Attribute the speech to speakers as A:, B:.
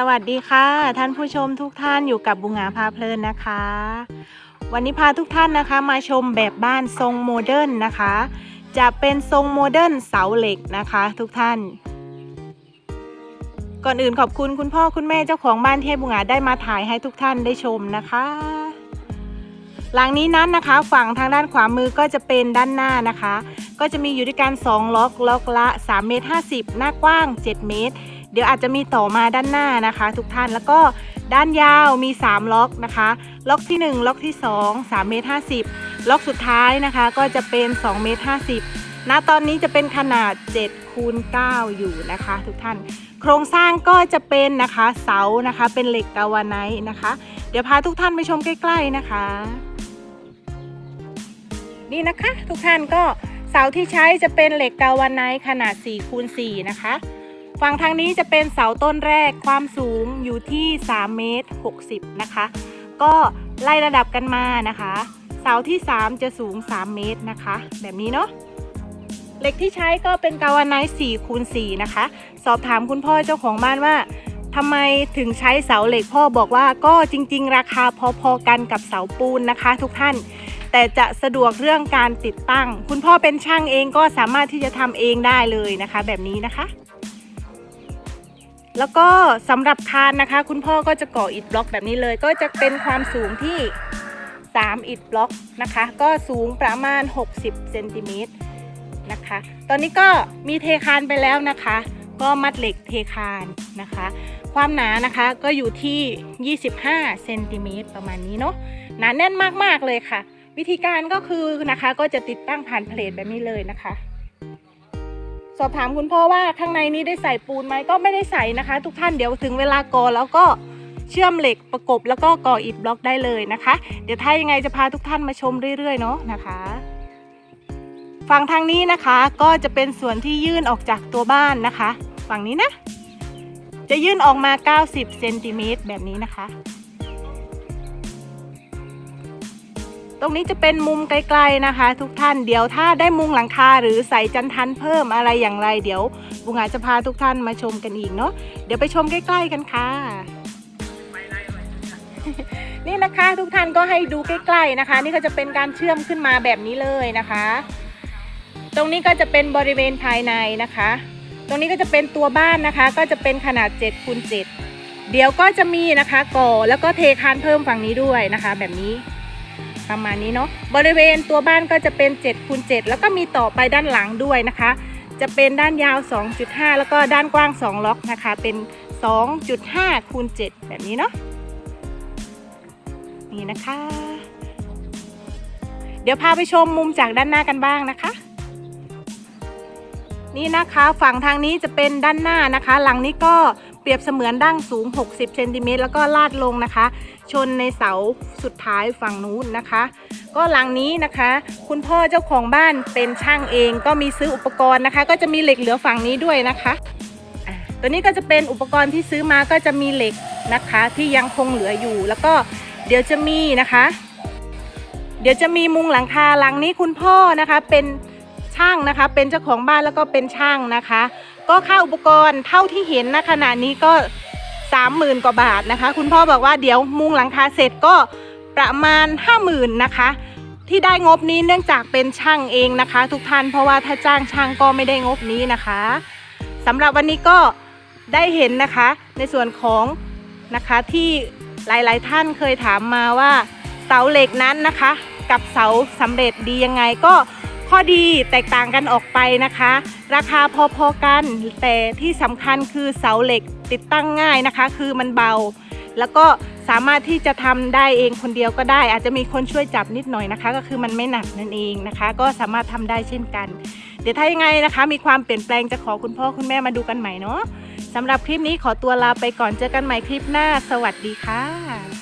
A: สวัสดีค่ะ ท่านผู้ชมทุกท่านอยู่กับบุงหาพาเพลินนะคะ วันนี้พาทุกท่านนะคะ มาชมแบบบ้านทรงโมเดิร์นนะคะ จะเป็นทรงโมเดิร์นเสาเหล็กนะคะ ทุกท่าน ก่อนอื่นขอบคุณคุณพ่อคุณแม่เจ้าของบ้านที่ให้บุงหาได้มาถ่ายให้ทุกท่านได้ชมนะคะหลังนี้นั้นนะคะ ฝั่งทางด้านขวามือก็จะเป็นด้านหน้านะคะ ก็จะมีอยู่ด้วยกัน2ล็อกล็อกละ3เมตร50 หน้ากว้าง 7 เมตร ดี๋ยวอาจจะมีต่อมาด้านหน้านะคะ ทุกท่านแล้วก็ด้านยาวมี 3 ล็อกนะคะ ล็อกที่ 1 ล็อกที่ 2 3เมตร50 ล็อกสุดท้ายนะคะ ก็จะเป็น2เมตร50ณตอนนี้จะเป็นขนาด7คูณ9อยู่นะคะ ทุกท่าน โครงสร้างก็จะเป็นนะคะเสานะคะ เป็นเหล็กกาวาไนท์นะคะ เดี๋ยวพาทุกท่านไปชมใกล้ๆนะคะ นี่นะคะ ทุกท่านก็เสาที่ใช้จะเป็นเหล็กกาวาไนท์ขนาด4คูณ4นะคะ ฝั่งทางนี้จะเป็นเสาต้นแรกความสูงอยู่ที่3เมตร60 นะคะ ก็ไล่ระดับกันมานะคะ เสาที่ 3 จะสูง 3 เมตรนะคะ แบบนี้เนาะเหล็กที่ใช้ก็เป็นกาวาไนท์4คูณ4นะคะ สอบถามคุณพ่อเจ้าของบ้านว่าทำไมถึงใช้เสาเหล็กพ่อบอกว่าก็จริง ๆ ราคาพอๆกันกับเสาปูนนะคะ ทุกท่าน แต่จะสะดวกเรื่องการติดตั้ง คุณพ่อเป็นช่างเองก็สามารถที่จะทำเองได้เลยนะคะ แบบนี้นะคะ แล้วก็สำหรับคานนะคะ คุณพ่อก็จะก่ออิฐบล็อกแบบนี้เลย ก็จะเป็นความสูงที่ 3 อิฐบล็อกนะคะ ก็สูงประมาณ 60เซนติเมตรนะคะ ตอนนี้ก็มีเทคานไปแล้วนะคะ ก็มัดเหล็กเทคานนะคะ ความหนานะคะก็อยู่ที่ 25เซนติเมตรประมาณนี้เนาะหนาแน่นมากๆเลยค่ะ วิธีการก็คือนะคะก็จะติดตั้งผ่านเพลทแบบนี้เลยนะคะ สอบถามคุณพ่อว่าข้างในนี้ได้ใส่ปูนไหมก็ไม่ได้ใส่นะคะ ทุกท่านเดี๋ยวถึงเวลาก่อแล้วก็เชื่อมเหล็กประกบแล้วก็ก่ออิฐบล็อกได้เลยนะคะ เดี๋ยวถ้ายังไงจะพาทุกท่านมาชมเรื่อยๆเนาะนะคะฝั่งทางนี้นะคะก็จะเป็นส่วนที่ยื่นออกจากตัวบ้านนะคะ ฝั่งนี้นะ จะยื่นออกมา 90เซนติเมตรแบบนี้นะคะ ตรงนี้จะเป็นมุมไกลๆนะคะ ทุกท่านเดี๋ยวถ้าได้มุงหลังคาหรือใส่จันทันเพิ่มอะไรอย่างไร เดี๋ยวบุงอาจะพาทุกท่านมาชมกันอีกเนาะเดี๋ยวไปชมใกล้ ๆกันค่ะ นี่นะคะทุกท่านก็ให้ดูใกล้ ๆนะคะ นี่ก็จะเป็นการเชื่อมขึ้นมาแบบนี้เลยนะคะ ตรงนี้ก็จะเป็นบริเวณภายในนะคะ ตรงนี้ก็จะเป็นตัวบ้านนะคะ ก็จะเป็นขนาด7คูณ7เดี๋ยวก็จะมีนะคะก่อแล้วก็เทคานเพิ่มฝั่งนี้ด้วยนะคะ แบบนี้ ประมาณนี้เนาะบริเวณตัวบ้านก็จะเป็น7คูณ7แล้วก็มีต่อไปด้านหลังด้วยนะคะ จะเป็นด้านยาว 2.5 แล้วก็ด้านกว้าง 2 ล็อกนะคะ เป็น 2.5คูณ7แบบนี้เนาะนี่นะคะ เดี๋ยวพาไปชมมุมจากด้านหน้ากันบ้างนะคะนี่นะคะฝั่งทางนี้จะเป็นด้านหน้านะคะ หลังนี้ก็ ปรียบเสมือนดั้งสูง 60เซนติเมตรแล้วก็ลาดลงนะคะ ชนในเสาสุดท้ายฝั่งนู้นนะคะ ก็หลังนี้นะคะ คุณพ่อเจ้าของบ้านเป็นช่างเองก็มีซื้ออุปกรณ์นะคะ ก็จะมีเหล็กเหลือฝั่งนี้ด้วยนะคะอะตัวนี้ก็จะเป็นอุปกรณ์ที่ซื้อมาก็จะมีเหล็กนะคะ ที่ยังคงเหลืออยู่ แล้วก็เดี๋ยวจะมีนะคะ เดี๋ยวจะมีมุงหลังคาหลังนี้คุณพ่อนะคะเป็นช่างนะคะ เป็นเจ้าของบ้านแล้วก็เป็นช่างนะคะ ก็ค่าอุปกรณ์เท่าที่เห็นณขณะนี้ก็สามหมื่นกว่าบาทนะคะ คุณพ่อบอกว่าเดี๋ยวมุงหลังคาเสร็จก็ประมาณห้าหมื่นนะคะ ที่ได้งบนี้เนื่องจากเป็นช่างเองนะคะ ทุกท่านเพราะว่าถ้าจ้างช่างก็ไม่ได้งบนี้นะคะสำหรับวันนี้ก็ได้เห็นนะคะ ในส่วนของนะคะที่หลายๆ ท่านเคยถามมาว่าเสาเหล็กนั้นนะคะ กับเสาสำเร็จดียังไงก็ ข้อดีแตกต่างกันออกไปนะคะ ราคาพอๆกัน แต่ที่สำคัญคือเสาเหล็กติดตั้งง่ายนะคะ คือมันเบา แล้วก็สามารถที่จะทำได้เองคนเดียวก็ได้ อาจจะมีคนช่วยจับนิดหน่อยนะคะ ก็คือมันไม่หนักนั่นเองนะคะ ก็สามารถทำได้เช่นกัน เดี๋ยวถ้ายังไงนะคะ มีความเปลี่ยนแปลงจะขอคุณพ่อคุณแม่มาดูกันใหม่เนาะสำหรับคลิปนี้ขอตัวลาไปก่อนเจอกันใหม่คลิปหน้า สวัสดีค่ะ